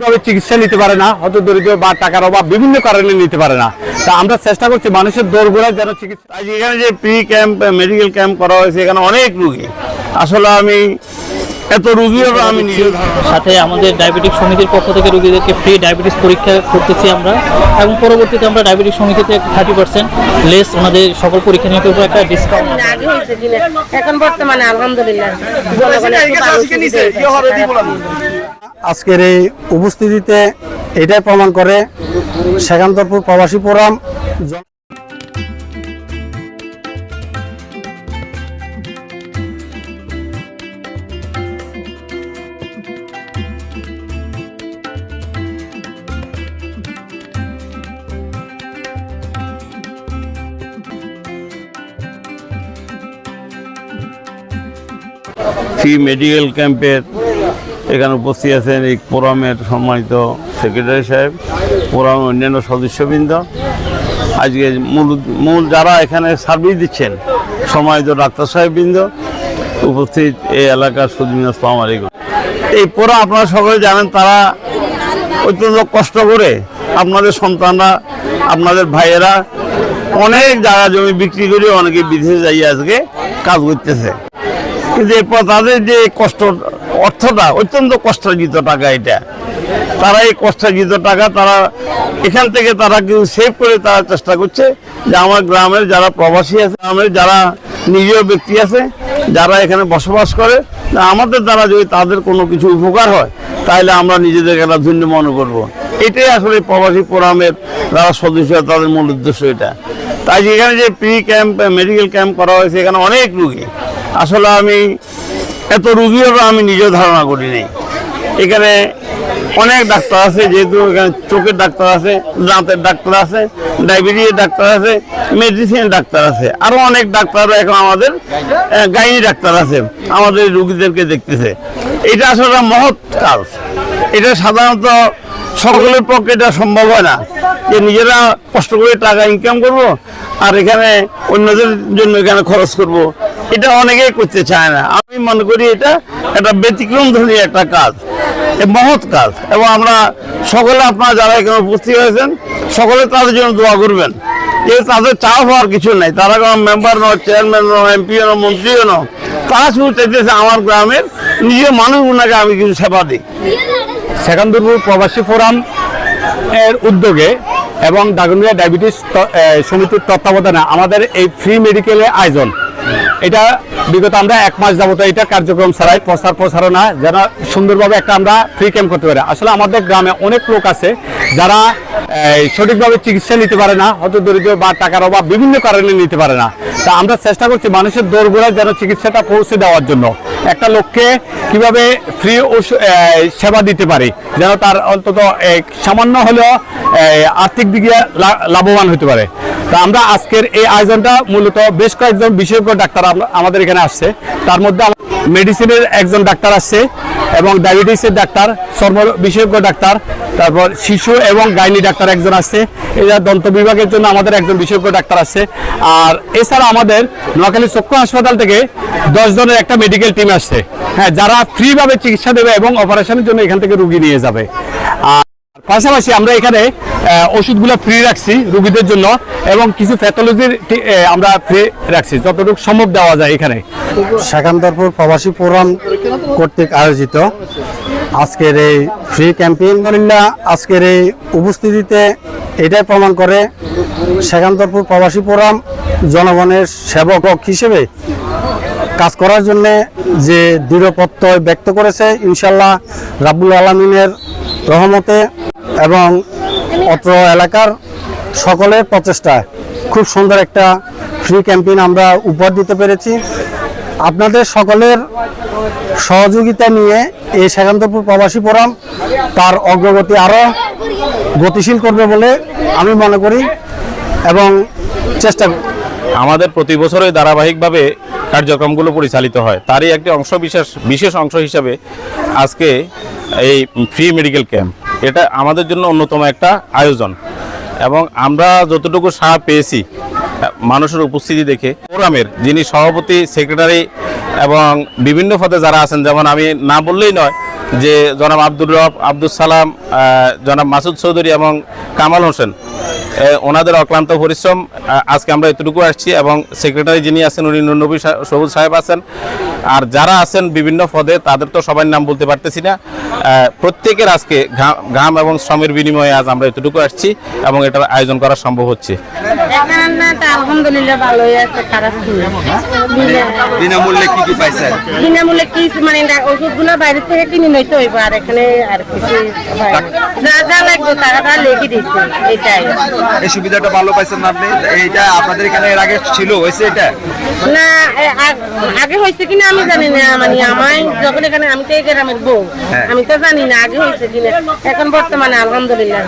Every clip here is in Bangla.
ভাবে চিকিৎসা নিতে পারে না হয়তো দরিদ্র বা টাকার অভাব বিভিন্ন কারণে নিতে পারে না। তা আমরা চেষ্টা করছি মানুষের দৌড়গোড়ায় যেন চিকিৎসা এখানে যে প্রি ক্যাম্প, মেডিকেল ক্যাম্প করা হয়েছে, এখানে অনেক রুগী। আসলে আমি এত রুগীও আমি নিজে সাথে আমাদের ডায়াবেটিক সমিতির পক্ষ থেকে রোগীদেরকে ফ্রি ডায়াবেটিস পরীক্ষা করতেছি আমরা। এবং পরবর্তীতে আমরা ডায়াবেটিক সমিতিতে থার্টি পার্সেন্ট লেস ওনাদের সকল পরীক্ষা নিয়ে উপর একটা ডিসকাউন্ট আগে হয়েছে এখন বর্তমানে আলহামদুলিল্লাহ। আজকের এই উপস্থিতিতে এটাই প্রমাণ করে সেকান্তরপুর প্রবাসী ফোরাম ফ্রি মেডিকেল ক্যাম্পের এখানে উপস্থিত আছেন এই ফোরামের সম্মানিত সেক্রেটারি সাহেব ফোরামের অন্যান্য সদস্যবৃন্দ। আজকে মূল মূল যারা এখানে সার্ভিস দিচ্ছেন, সম্মানিত ডাক্তার সাহেববৃন্দ, উপস্থিত এই এলাকার সুদিন আসসালাম আলাইকুম। এই পোড়া আপনারা সকলে জানেন, তারা অত্যন্ত কষ্ট করে আপনাদের সন্তানরা, আপনাদের ভাইয়েরা অনেক জায়গা জমি বিক্রি করে অনেকে বিদেশে যাই আজকে কাজ করতেছে। কিন্তু এরপর তাদের যে কষ্ট, অর্থটা, অত্যন্ত কষ্টার্জিত টাকা এটা তারা এই কষ্টার্জিত টাকা তারা, এখান থেকে তারা কিন্তু সেভ করে তারা চেষ্টা করছে যে আমার গ্রামের যারা প্রবাসী আছে, গ্রামের যারা নিজের ব্যক্তি আছে, যারা এখানে বসবাস করে আমাদের দ্বারা যদি তাদের কোনো কিছু উপকার হয়, তাহলে আমরা নিজেদেরকে একটা ধন্য মনে করব। এটাই আসলে প্রবাসী ফোরামের যারা সদস্য তাদের মূল উদ্দেশ্য এটা তাই এখানে যে প্রি ক্যাম্প মেডিকেল ক্যাম্প করা হয়েছে, এখানে অনেক রুগী আসলে আমি এত রুগীও আমি নিজেও ধারণা করি নাই এখানে অনেক ডাক্তার আছে, যেহেতু এখানে চোখের ডাক্তার আছে, দাঁতের ডাক্তার আছে, ডায়াবেটিসের ডাক্তার আছে, মেডিসিনের ডাক্তার আছে। আরও অনেক ডাক্তার এখন আমাদের গাইনি ডাক্তার আছে, আমাদের রুগীদেরকে দেখতেছে। এটা আসলে মহৎ কাজ। এটা সাধারণত সকলের পক্ষে এটা সম্ভব হয় না। যে নিজেরা কষ্ট করে টাকা ইনকাম করব আর এখানে অন্যদের জন্য এখানে খরচ করব। এটা অনেকেই করতে চায় না। আমি মনে করি এটা একটা ব্যতিক্রম ধর্মী একটা কাজ মহৎ কাজ। এবং আমরা সকলে আপনারা যারা এখানে উপস্থিত হয়েছেন, সকলে তাদের জন্য দোয়া করবেন। যে তাদের চাপ হওয়ার কিছু নাই। তারা কোনো মেম্বার নয় চেয়ারম্যান নয় এমপিও নয়, মন্ত্রীও নয়। তারা শুধু চাইতেছে আমার গ্রামের নিজের মানুষগুলোকে আমি কিছু সেবা দিই। সেকান্দরপুর প্রবাসী ফোরাম এর উদ্যোগে এবং দাগনিয়া ডায়াবেটিস সমিতির তত্ত্বাবধানে আমাদের এই ফ্রি মেডিকেলের আয়োজন। এটা বিগত আমরা এক মাস যাবত এটা কার্যক্রম ছাড়াই প্রচার প্রচারণা যেন সুন্দরভাবে একটা আমরা ফ্রি ক্যাম্প করতে পারি। আসলে আমাদের গ্রামে অনেক লোক আছে যারা সঠিকভাবে চিকিৎসা নিতে পারে না, হয়তো দরিদ্র বা টাকার অভাব বিভিন্ন কারণে নিতে পারে না। তা আমরা চেষ্টা করছি মানুষের দৌড়গোড়ায় যেন চিকিৎসাটা পৌঁছে দেওয়ার জন্য। একটা লোককে কীভাবে ফ্রি সেবা দিতে পারি, যেন তার অন্তত সামান্য হলেও আর্থিক দিকে লাভবান হতে পারে। তা আমরা আজকের এই আয়োজনটা মূলত বেশ কয়েকজন বিশেষজ্ঞ ডাক্তার আমাদের এখানে আসছে। তার মধ্যে মেডিসিনের একজন ডাক্তার আসছে এবং ডায়াবেটিসের ডাক্তার সর্ব বিশেষজ্ঞ ডাক্তার, তারপর শিশু এবং গাইনি ডাক্তার একজন আসছে। এরা দন্ত বিভাগের জন্য আমাদের একজন বিশেষজ্ঞ ডাক্তার আসছে। আর এছাড়া আমাদের নোয়াখালী চক্ষু হাসপাতাল থেকে দশ জনের একটা মেডিকেল টিম আসছে। হ্যাঁ যারা ফ্রিভাবে চিকিৎসা দেবে এবং অপারেশনের জন্য এখান থেকে রুগী নিয়ে যাবে। পাশাপাশি আমরা এখানে ওষুধগুলো ফ্রি রাখছি রুগীদের জন্য এবং কিছু প্যাথোলজির আমরা ফ্রি রাখছি, যতটুকু সম্ভব দেওয়া যায় এখানে। সেকান্তরপুর প্রবাসী ফোরাম কর্তৃক আয়োজিত। আজকের এই ফ্রি ক্যাম্পেইন আজকের এই উপস্থিতিতে এটাই প্রমাণ করে সেকান্তরপুর প্রবাসী ফোরাম জনগণের সেবক হিসেবে কাজ করার জন্য যে দৃঢ় প্রত্যয় ব্যক্ত করেছে ইনশাল্লাহ রাবুল আলমিনের রহমতে এবং অত্র এলাকার সকলের প্রচেষ্টায় খুব সুন্দর একটা ফ্রি ক্যাম্পেইন আমরা উপহার দিতে পেরেছি। আপনাদের সকলের সহযোগিতা নিয়ে এই সেকান্তপুর প্রবাসী ফোরাম তার অগ্রগতি আরও গতিশীল করবে বলে আমি মনে করি এবং চেষ্টা আমাদের প্রতি বছরই ধারাবাহিকভাবে কার্যক্রমগুলো পরিচালিত হয়। তারই একটি অংশ বিশেষ বিশেষ অংশ হিসাবে আজকে এই ফ্রি মেডিকেল ক্যাম্প এটা আমাদের জন্য অন্যতম একটা আয়োজন। এবং আমরা যতটুকু সাহা পেয়েছি, মানুষের উপস্থিতি দেখে, ফোরামের যিনি সভাপতি, সেক্রেটারি এবং বিভিন্ন পদে যারা আছেন, যেমন আমি না বললেই নয় যে জনাব আব্দুর রব আব্দুল সালাম জনাব মাসুদ চৌধুরী এবং কামাল হোসেন ওনাদের অক্লান্ত পরিশ্রম আজকে আমরা এতটুকু আসছি এবং সেক্রেটারি যিনি আছেন, উনি নবী সবুজ সাহেব আছেন। আর যারা আছেন বিভিন্ন পদে, তাদের তো সবার নাম বলতে পারতেছি না। প্রত্যেকের আজকে ঘাম এবং শ্রমের বিনিময়ে আজ আমরা এতটুকু আসছি এবং এটার আয়োজন করা সম্ভব হচ্ছে। আলহামদুলিল্লাহ ভালোই আছে খারাপ বিনামূল্যে কি কি পাইছেন? বিনামূল্যে কি মানে ওষুধগুলো বাইরে থেকে কিনে নইতে হইব আর এখানে আর কিছু যা যা লাগবে তারা তারা লিখে দিচ্ছে এটাই। এই সুবিধাটা ভালো পাইছেন না আপনি? এইটা আপনাদের এখানে এর আগে ছিল হয়েছে এটা? না আগে হয়েছে কিনা আমি জানি না মানে আমার যখন এখানে আমি তো এই গ্রামের বউ হ্যাঁ। আমি তো জানি না আগে হয়েছে কিনা। এখন বর্তমানে আলহামদুলিল্লাহ।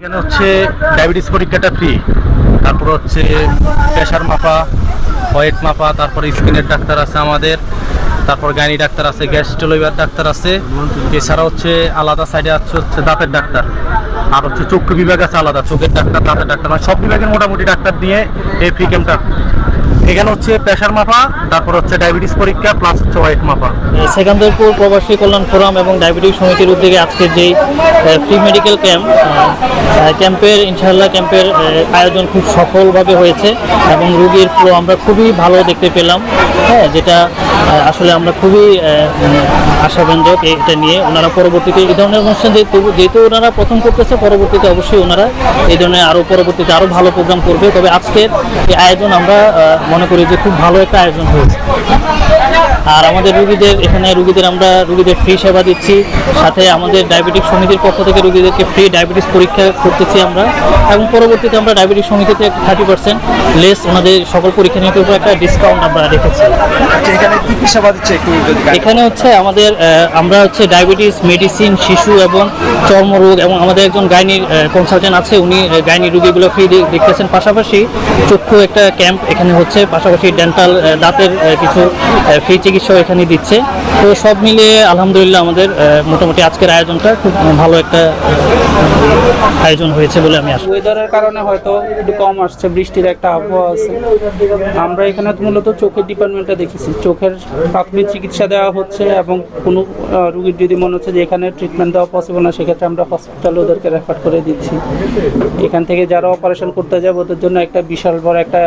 এখানে হচ্ছে ডায়াবেটিস পরীক্ষাটা ফ্রি তারপর হচ্ছে প্রেশার মাপা, ওয়েট মাপা, তারপর স্কিনের ডাক্তার আছে আমাদের, তারপর গাইনি ডাক্তার আছে গ্যাস গ্যাস্ট্রোলিভার ডাক্তার আছে, এছাড়া হচ্ছে আলাদা সাইডে আছে হচ্ছে দাঁতের ডাক্তার, আর হচ্ছে চক্ষু বিভাগ আছে আলাদা, চোখের ডাক্তার, দাঁতের ডাক্তার মানে সব বিভাগের মোটামুটি ডাক্তার নিয়ে এই ফ্রি ক্যাম্পটা এখানে হচ্ছে প্রেশার মাপা, তারপর হচ্ছে ডায়াবেটিস পরীক্ষা প্লাস হচ্ছে ওয়েট মাপা। সেকান্দারপুর প্রবাসী কল্যাণ ফোরাম এবং ডায়াবেটিক সমিতির উদ্যোগে আজকে যে ফ্রি মেডিকেল ক্যাম্প ক্যাম্পের ইনশাল্লাহ ক্যাম্পের আয়োজন খুব সফলভাবে হয়েছে এবং রুগীর ফ্লো আমরা খুবই ভালো দেখতে পেলাম হ্যাঁ যেটা আসলে আমরা খুবই আশাব্যঞ্জক এটা নিয়ে ওনারা পরবর্তীতে এই ধরনের অনুষ্ঠান যেহেতু যেহেতু ওনারা প্রথম করতেছে, পরবর্তীতে অবশ্যই ওনারা এই ধরনের আরও পরবর্তীতে আরও ভালো প্রোগ্রাম করবে। তবে আজকের এই আয়োজন আমরা মনে করি যে খুব ভালো একটা আয়োজন হয়েছে। আর আমাদের রুগীদের এখানে রুগীদের আমরা রুগীদের ফ্রি সেবা দিচ্ছি। সাথে আমাদের ডায়াবেটিক সমিতির পক্ষ থেকে রুগীদেরকে ফ্রি ডায়াবেটিস পরীক্ষা করতেছি আমরা। এবং পরবর্তীতে আমরা ডায়াবেটিক সমিতিতে থার্টি পার্সেন্ট লেস ওনাদের সকল পরীক্ষা নিয়ে উপর একটা ডিসকাউন্ট আমরা রেখেছি। আচ্ছা এখানে কি কি সেবা দিচ্ছে এখানে হচ্ছে আমাদের আমরা হচ্ছে ডায়াবেটিস মেডিসিন শিশু এবং চর্মরোগ এবং আমাদের একজন গাইনির কনসালটেন্ট আছে উনি গাইনি রোগীগুলো ফ্রি দেখতেছেন। পাশাপাশি চক্ষু একটা ক্যাম্প এখানে হচ্ছে পাশাপাশি ডেন্টাল দাঁতের কিছু ফ্রি চিকিৎসাও এখানে দিচ্ছে। তো সব মিলিয়ে আলহামদুলিল্লাহ আমাদের মোটামুটি আজকের আয়োজনটা খুব ভালো একটা আয়োজন হয়েছে বলে আমি করি। ওয়েদারের কারণে হয়তো একটু কম আসছে, বৃষ্টির একটা আবহাওয়া আছে। আমরা এখানে মূলত চোখের ডিপার্টমেন্টটা দেখেছি। চোখের প্রাথমিক চিকিৎসা দেওয়া হচ্ছে এবং কোনো রুগীর যদি মনে হচ্ছে যে এখানে ট্রিটমেন্ট দেওয়া পসিবল না, সেক্ষেত্রে আমরা হসপিটালে ওদেরকে রেফার করে দিচ্ছি। এখান থেকে যারা অপারেশন করতে যাবে, ওদের জন্য একটা বিশাল বড় একটা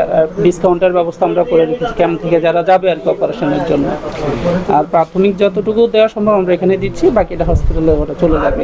ডিসকাউন্টের ব্যবস্থা আমরা করে রেখেছি ক্যাম্প থেকে যারা যাবে আর কি অপারেশনের জন্য। আর প্রাথমিক যতটুকু দেওয়া সম্ভব আমরা এখানে দিচ্ছি, বাকিটা হসপিটালে ওটা চলে যাবে।